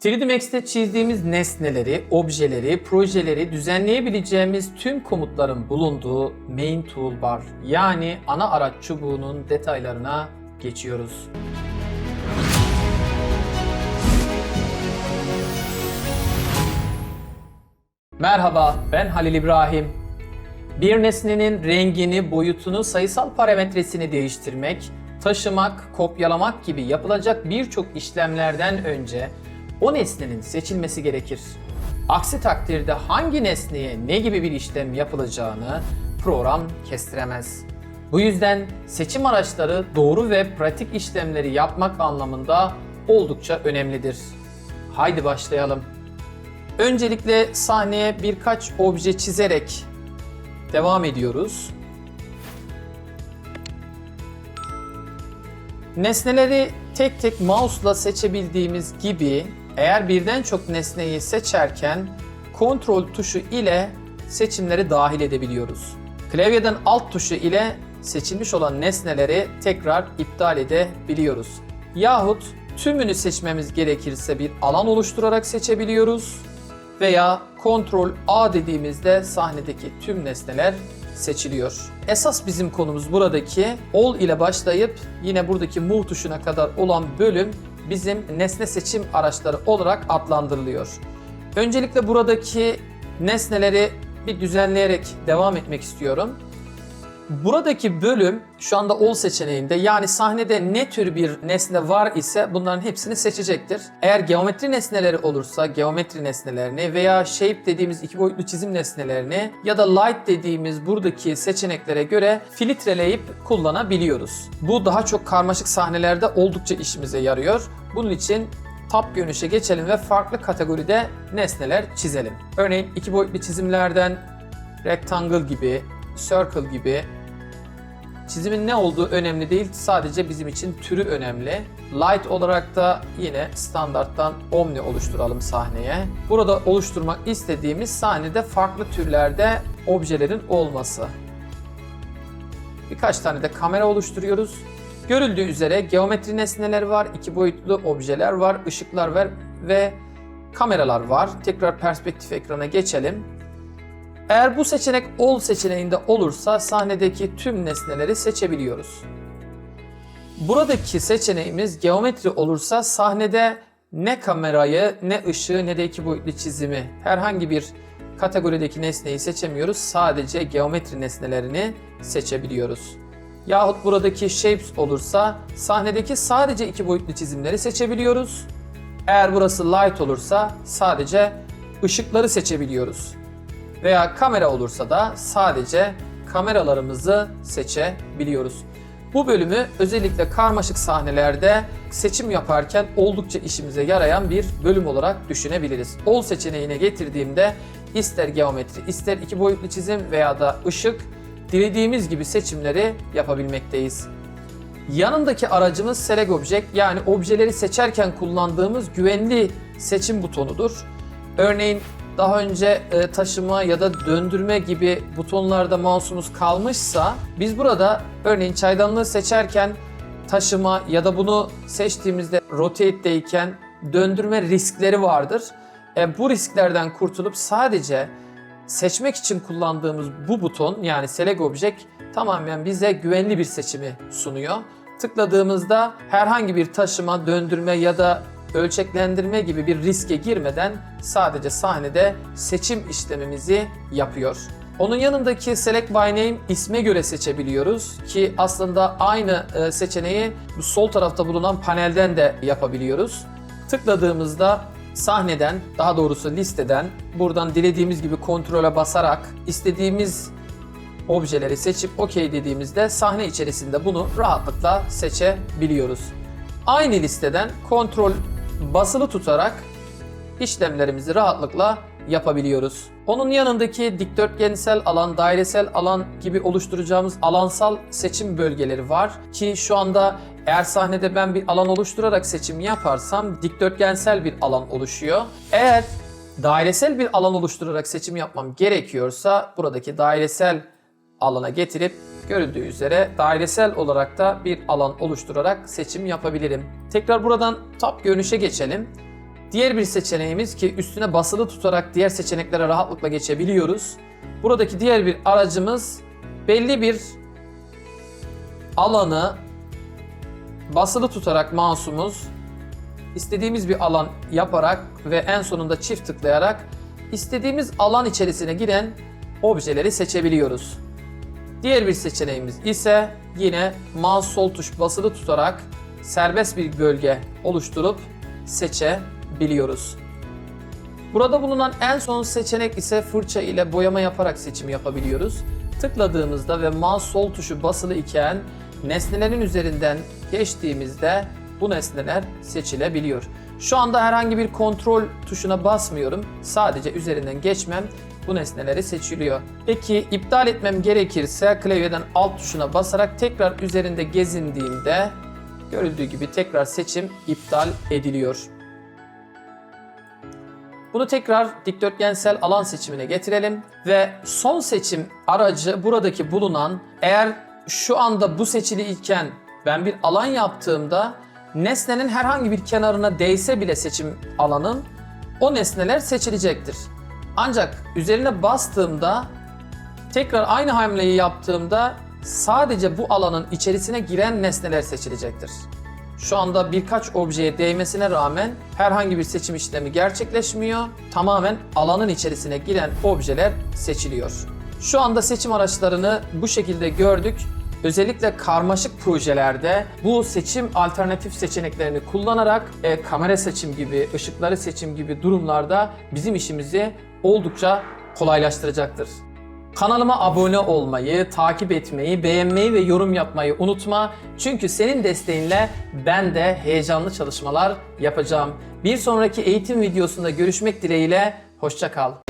3D Max'te çizdiğimiz nesneleri, objeleri, projeleri düzenleyebileceğimiz tüm komutların bulunduğu Main Toolbar yani ana araç çubuğunun detaylarına geçiyoruz. Merhaba, ben Halil İbrahim. Bir nesnenin rengini, boyutunu, sayısal parametresini değiştirmek, taşımak, kopyalamak gibi yapılacak birçok işlemlerden önce o nesnenin seçilmesi gerekir. Aksi takdirde hangi nesneye ne gibi bir işlem yapılacağını program kestiremez. Bu yüzden seçim araçları doğru ve pratik işlemleri yapmak anlamında oldukça önemlidir. Haydi başlayalım. Öncelikle sahneye birkaç obje çizerek devam ediyoruz. Nesneleri tek tek mouse'la seçebildiğimiz gibi eğer birden çok nesneyi seçerken kontrol tuşu ile seçimleri dahil edebiliyoruz. Klavyeden alt tuşu ile seçilmiş olan nesneleri tekrar iptal edebiliyoruz. Yahut tümünü seçmemiz gerekirse bir alan oluşturarak seçebiliyoruz veya Ctrl A dediğimizde sahnedeki tüm nesneler seçiliyor. Esas bizim konumuz buradaki All ile başlayıp yine buradaki Move tuşuna kadar olan bölüm bizim nesne seçim araçları olarak adlandırılıyor. Öncelikle buradaki nesneleri bir düzenleyerek devam etmek istiyorum. Buradaki bölüm şu anda all seçeneğinde yani sahnede ne tür bir nesne var ise bunların hepsini seçecektir. Eğer geometri nesneleri olursa geometri nesnelerini veya shape dediğimiz iki boyutlu çizim nesnelerini ya da light dediğimiz buradaki seçeneklere göre filtreleyip kullanabiliyoruz. Bu daha çok karmaşık sahnelerde oldukça işimize yarıyor. Bunun için Tab görünüşe geçelim ve farklı kategoride nesneler çizelim. Örneğin iki boyutlu çizimlerden rectangle gibi, circle gibi Çizimin ne olduğu önemli değil. Sadece bizim için türü önemli. Light olarak da yine standarttan Omni oluşturalım sahneye. Burada oluşturmak istediğimiz sahnede farklı türlerde objelerin olması. Birkaç tane de kamera oluşturuyoruz. Görüldüğü üzere geometri nesneler var, iki boyutlu objeler var, ışıklar var ve kameralar var. Tekrar perspektif ekrana geçelim. Eğer bu seçenek All seçeneğinde olursa sahnedeki tüm nesneleri seçebiliyoruz. Buradaki seçeneğimiz geometri olursa sahnede ne kamerayı, ne ışığı, ne de iki boyutlu çizimi herhangi bir kategorideki nesneyi seçemiyoruz. Sadece geometri nesnelerini seçebiliyoruz. Yahut buradaki shapes olursa sahnedeki sadece iki boyutlu çizimleri seçebiliyoruz. Eğer burası light olursa sadece ışıkları seçebiliyoruz veya kamera olursa da sadece kameralarımızı seçebiliyoruz. Bu bölümü özellikle karmaşık sahnelerde seçim yaparken oldukça işimize yarayan bir bölüm olarak düşünebiliriz. All seçeneğine getirdiğimde ister geometri, ister iki boyutlu çizim veya da ışık dilediğimiz gibi seçimleri yapabilmekteyiz. Yanındaki aracımız Select Object yani objeleri seçerken kullandığımız güvenli seçim butonudur. Örneğin daha önce e, taşıma ya da döndürme gibi butonlarda mouse'umuz kalmışsa biz burada örneğin çaydanlığı seçerken taşıma ya da bunu seçtiğimizde rotate'deyken döndürme riskleri vardır. E, bu risklerden kurtulup sadece seçmek için kullandığımız bu buton yani Select Object tamamen bize güvenli bir seçimi sunuyor. Tıkladığımızda herhangi bir taşıma, döndürme ya da ölçeklendirme gibi bir riske girmeden sadece sahnede seçim işlemimizi yapıyor. Onun yanındaki Select by Name isme göre seçebiliyoruz ki aslında aynı e, seçeneği sol tarafta bulunan panelden de yapabiliyoruz. Tıkladığımızda sahneden, daha doğrusu listeden buradan dilediğimiz gibi kontrole basarak istediğimiz objeleri seçip OK dediğimizde sahne içerisinde bunu rahatlıkla seçebiliyoruz. Aynı listeden kontrol basılı tutarak işlemlerimizi rahatlıkla yapabiliyoruz. Onun yanındaki dikdörtgensel alan, dairesel alan gibi oluşturacağımız alansal seçim bölgeleri var ki şu anda eğer sahnede ben bir alan oluşturarak seçim yaparsam dikdörtgensel bir alan oluşuyor. Eğer dairesel bir alan oluşturarak seçim yapmam gerekiyorsa buradaki dairesel alana getirip görüldüğü üzere dairesel olarak da bir alan oluşturarak seçim yapabilirim. Tekrar buradan tab görünüşe geçelim. Diğer bir seçeneğimiz ki üstüne basılı tutarak diğer seçeneklere rahatlıkla geçebiliyoruz. Buradaki diğer bir aracımız belli bir alanı basılı tutarak mouse'umuz istediğimiz bir alan yaparak ve en sonunda çift tıklayarak istediğimiz alan içerisine giren objeleri seçebiliyoruz. Diğer bir seçeneğimiz ise yine mouse sol tuş basılı tutarak serbest bir bölge oluşturup seçebiliyoruz. Burada bulunan en son seçenek ise fırça ile boyama yaparak seçim yapabiliyoruz. Tıkladığımızda ve mouse sol tuşu basılı iken nesnelerin üzerinden geçtiğimizde bu nesneler seçilebiliyor. Şu anda herhangi bir kontrol tuşuna basmıyorum. Sadece üzerinden geçmem bu nesneleri seçiliyor. Peki iptal etmem gerekirse klavyeden alt tuşuna basarak tekrar üzerinde gezindiğimde görüldüğü gibi tekrar seçim iptal ediliyor. Bunu tekrar dikdörtgensel alan seçimine getirelim ve son seçim aracı buradaki bulunan eğer şu anda bu seçili iken ben bir alan yaptığımda nesnenin herhangi bir kenarına değse bile seçim alanın o nesneler seçilecektir. Ancak üzerine bastığımda tekrar aynı hamleyi yaptığımda sadece bu alanın içerisine giren nesneler seçilecektir. Şu anda birkaç objeye değmesine rağmen herhangi bir seçim işlemi gerçekleşmiyor. Tamamen alanın içerisine giren objeler seçiliyor. Şu anda seçim araçlarını bu şekilde gördük. Özellikle karmaşık projelerde bu seçim alternatif seçeneklerini kullanarak e, kamera seçim gibi, ışıkları seçim gibi durumlarda bizim işimizi oldukça kolaylaştıracaktır. Kanalıma abone olmayı, takip etmeyi, beğenmeyi ve yorum yapmayı unutma. Çünkü senin desteğinle ben de heyecanlı çalışmalar yapacağım. Bir sonraki eğitim videosunda görüşmek dileğiyle, hoşça kal.